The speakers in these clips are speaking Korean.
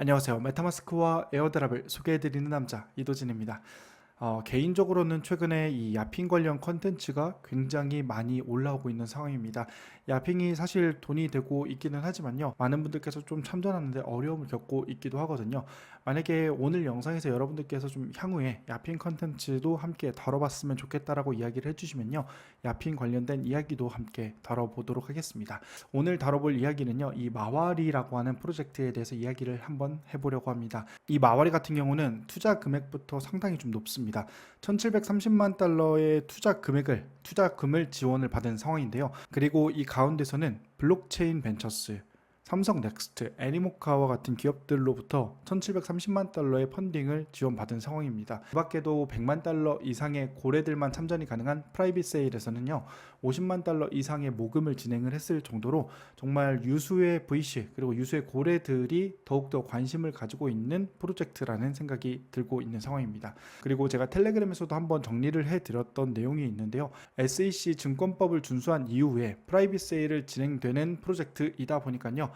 안녕하세요. 메타마스크와 에어드랍을 소개해드리는 남자 이도진입니다. 어, 개인적으로는 최근에 이 야핑 관련 컨텐츠가 굉장히 많이 올라오고 있는 상황입니다. 야핑이 사실 돈이 되고 있기는 하지만요. 많은 분들께서 좀 참전하는데 어려움을 겪고 있기도 하거든요. 만약에 오늘 영상에서 여러분들께서 좀 향후에 야핑 컨텐츠도 함께 다뤄봤으면 좋겠다라고 이야기를 해주시면요. 야핑 관련된 이야기도 함께 다뤄보도록 하겠습니다. 오늘 다뤄볼 이야기는요. 이 마와리라고 하는 프로젝트에 대해서 이야기를 한번 해보려고 합니다. 이 마와리 같은 경우는 투자 금액부터 상당히 좀 높습니다. 1730만 달러의 투자 금액을 투자금을 지원을 받은 상황인데요. 그리고 이 가운데서는 블록체인 벤처스, 삼성 넥스트, 애니모카와 같은 기업들로부터 1730만 달러의 펀딩을 지원받은 상황입니다. 그 밖에도 100만 달러 이상의 고래들만 참전이 가능한 프라이빗 세일에서는요. 50만 달러 이상의 모금을 진행을 했을 정도로 정말 유수의 VC 그리고 유수의 고래들이 더욱더 관심을 가지고 있는 프로젝트라는 생각이 들고 있는 상황입니다. 그리고 제가 텔레그램에서도 한번 정리를 해 드렸던 내용이 있는데요. SEC 증권법을 준수한 이후에 프라이빗 세일을 진행되는 프로젝트이다 보니까요.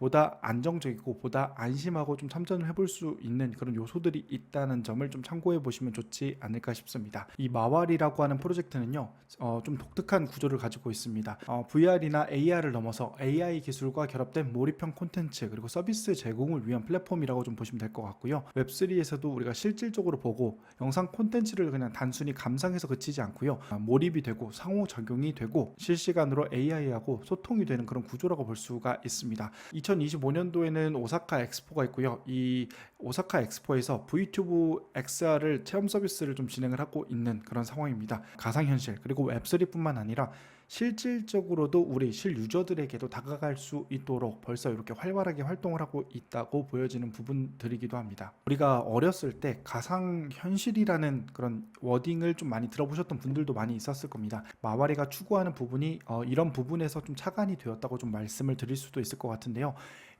보다 안정적이고 보다 안심하고 좀 참전을 해볼 수 있는 그런 요소들이 있다는 점을 좀 참고해 보시면 좋지 않을까 싶습니다. 이 마왈이라고 하는 프로젝트는요, 어, 좀 독특한 구조를 가지고 있습니다. 어, VR이나 AR을 넘어서 AI 기술과 결합된 몰입형 콘텐츠 그리고 서비스 제공을 위한 플랫폼이라고 좀 보시면 될 것 같고요. 웹3에서도 우리가 실질적으로 보고 영상 콘텐츠를 그냥 단순히 감상해서 그치지 않고요. 아, 몰입이 되고 상호 적용이 되고 실시간으로 AI하고 소통이 되는 그런 구조라고 볼 수가 있습니다. 2025년도에는 오사카 엑스포가 있고요. 이 오사카 엑스포에서 VTuber XR을 체험 서비스를 좀 진행을 하고 있는 그런 상황입니다. 가상현실 그리고 웹3뿐만 아니라 실질적으로도 우리 실 유저들에게도 다가갈 수 있도록 벌써 이렇게 활발하게 활동을 하고 있다고 보여지는 부분들이기도 합니다. 우리가 어렸을 때 가상 현실이라는 그런 워딩을 좀 많이 들어보셨던 분들도 많이 있었을 겁니다. 마와리가 추구하는 부분이 어, 이런 부분에서 좀 차관이 되었다고 좀 말씀을 드릴 수도 있을 것 같은데요.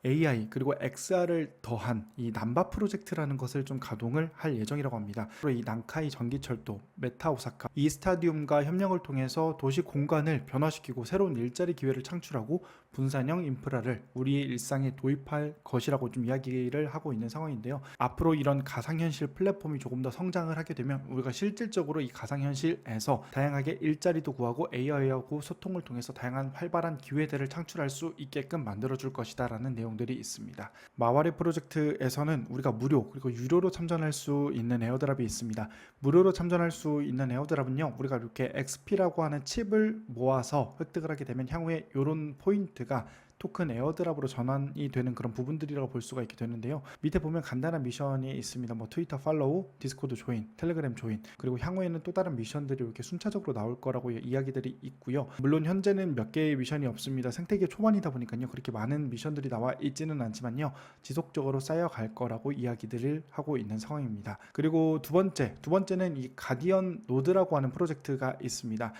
AI 그리고 XR을 더한 이 남바 프로젝트라는 것을 좀 가동을 할 예정이라고 합니다. 그리고 이 난카이 전기철도, 메타 오사카, 이 스타디움과 협력을 통해서 도시 공간을 변화시키고 새로운 일자리 기회를 창출하고 분산형 인프라를 우리의 일상에 도입할 것이라고 좀 이야기를 하고 있는 상황인데요. 앞으로 이런 가상현실 플랫폼이 조금 더 성장을 하게 되면 우리가 실질적으로 이 가상현실에서 다양하게 일자리도 구하고 AI하고 소통을 통해서 다양한 활발한 기회들을 창출할 수 있게끔 만들어줄 것이다라는 내용들이 있습니다. 마와리 프로젝트에서는 우리가 무료 그리고 유료로 참전할 수 있는 에어드랍이 있습니다. 무료로 참전할 수 있는 에어드랍은요 우리가 이렇게 XP라고 하는 칩을 모아서 획득을 하게 되면 향후에 이런 포인트가 토큰 에어드랍으로 전환이 되는 그런 부분들이라고 볼 수가 있게 되는데요. 밑에 보면 간단한 미션이 있습니다. 뭐 트위터 팔로우, 디스코드 조인, 텔레그램 조인, 그리고 향후에는 또 다른 미션들이 이렇게 순차적으로 나올 거라고 이야기들이 있고요. 물론 현재는 몇 개의 미션이 없습니다. 생태계 초반이다 보니까요. 그렇게 많은 미션들이 나와 있지는 않지만요. 지속적으로 쌓여갈 거라고 이야기들을 하고 있는 상황입니다. 그리고 두 번째, 두 번째는 이 가디언 노드라고 하는 프로젝트가 있습니다.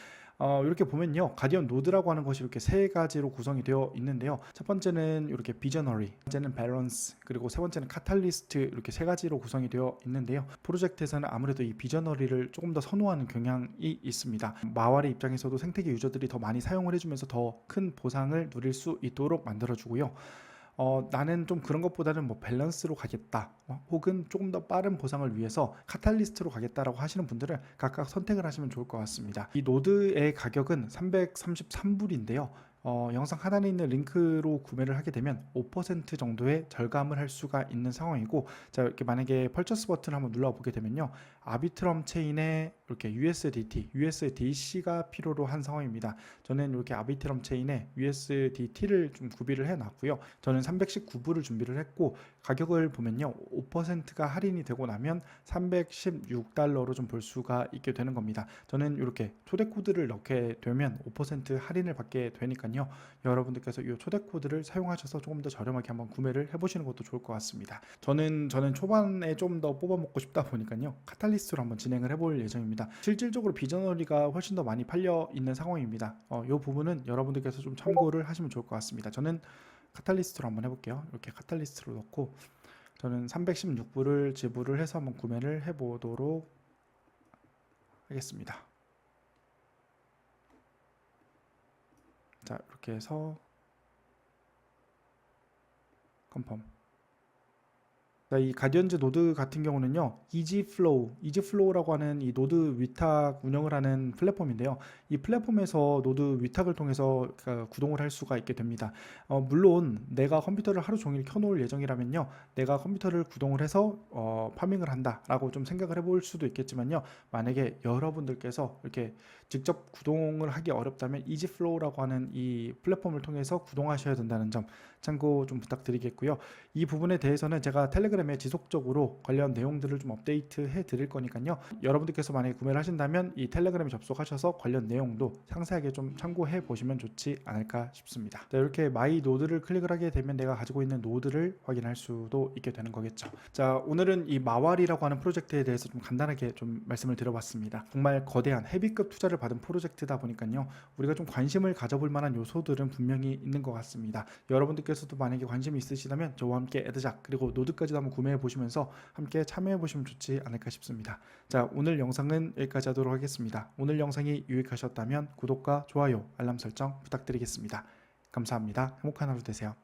어, 이렇게 보면요. 가디언 노드라고 하는 것이 이렇게 세 가지로 구성이 되어 있는데요. 첫 번째는 이렇게 비저너리, 번째는 밸런스, 그리고 세 번째는 카탈리스트 이렇게 세 가지로 구성이 되어 있는데요. 프로젝트에서는 아무래도 이 비저너리를 조금 더 선호하는 경향이 있습니다. 마와리 입장에서도 생태계 유저들이 더 많이 사용을 해주면서 더 큰 보상을 누릴 수 있도록 만들어주고요. 어, 나는 좀 그런 것보다는 뭐 밸런스로 가겠다 어, 혹은 조금 더 빠른 보상을 위해서 카탈리스트로 가겠다라고 하시는 분들은 각각 선택을 하시면 좋을 것 같습니다. 이 노드의 가격은 333불인데요 어, 영상 하단에 있는 링크로 구매를 하게 되면 5% 정도의 절감을 할 수가 있는 상황이고 자 이렇게 만약에 펄처스 버튼을 한번 눌러보게 되면요 아비트럼 체인에 이렇게 USDT, USDC가 필요로 한 상황입니다. 저는 이렇게 아비트럼 체인에 USDT를 좀 구비를 해놨고요. 저는 319불을 준비를 했고 가격을 보면요 5%가 할인이 되고 나면 316달러로 좀 볼 수가 있게 되는 겁니다. 저는 이렇게 초대 코드를 넣게 되면 5% 할인을 받게 되니까요. 여러분들께서 이 초대 코드를 사용하셔서 조금 더 저렴하게 한번 구매를 해보시는 것도 좋을 것 같습니다. 저는 저는 초반에 좀 더 뽑아 먹고 싶다 보니까요. 카탈리스트로 한번 진행을 해볼 예정입니다. 실질적으로 비저널리가 훨씬 더 많이 팔려 있는 상황입니다. 어, 이 부분은 여러분들께서 좀 참고를 하시면 좋을 것 같습니다. 저는 카탈리스트로 한번 해볼게요. 이렇게 카탈리스트로 넣고 저는 316불을 지불을 해서 한번 구매를 해보도록 하겠습니다. 자 이렇게 해서 컨펌 자, 이 가디언즈 노드 같은 경우는요, 이지플로우, 이지플로우라고 하는 이 노드 위탁 운영을 하는 플랫폼인데요. 이 플랫폼에서 노드 위탁을 통해서 그 구동을 할 수가 있게 됩니다. 어, 물론 내가 컴퓨터를 하루 종일 켜놓을 예정이라면요, 내가 컴퓨터를 구동을 해서 어, 파밍을 한다라고 좀 생각을 해볼 수도 있겠지만요, 만약에 여러분들께서 이렇게 직접 구동을 하기 어렵다면 이지플로우라고 하는 이 플랫폼을 통해서 구동하셔야 된다는 점 참고 좀 부탁드리겠고요. 이 부분에 대해서는 제가 텔레그램 에 지속적으로 관련 내용들을 좀 업데이트 해 드릴 거니까요. 여러분들께서 만약에 구매를 하신다면 이 텔레그램에 접속하셔서 관련 내용도 상세하게 좀 참고해 보시면 좋지 않을까 싶습니다. 자, 이렇게 마이 노드를 클릭을 하게 되면 내가 가지고 있는 노드를 확인할 수도 있게 되는 거겠죠. 자, 오늘은 이 마왈이라고 하는 프로젝트에 대해서 좀 간단하게 좀 말씀을 드려봤습니다. 정말 거대한 헤비급 투자를 받은 프로젝트다 보니까요. 우리가 좀 관심을 가져볼 만한 요소들은 분명히 있는 것 같습니다. 여러분들께서도 만약에 관심이 있으시다면 저와 함께 에드작 그리고 노드까지도 한번 구매해 보시면서 함께 참여해 보시면 좋지 않을까 싶습니다. 자, 오늘 영상은 여기까지 하도록 하겠습니다. 오늘 영상이 유익하셨다면 구독과 좋아요, 알람 설정 부탁드리겠습니다. 감사합니다. 행복한 하루 되세요.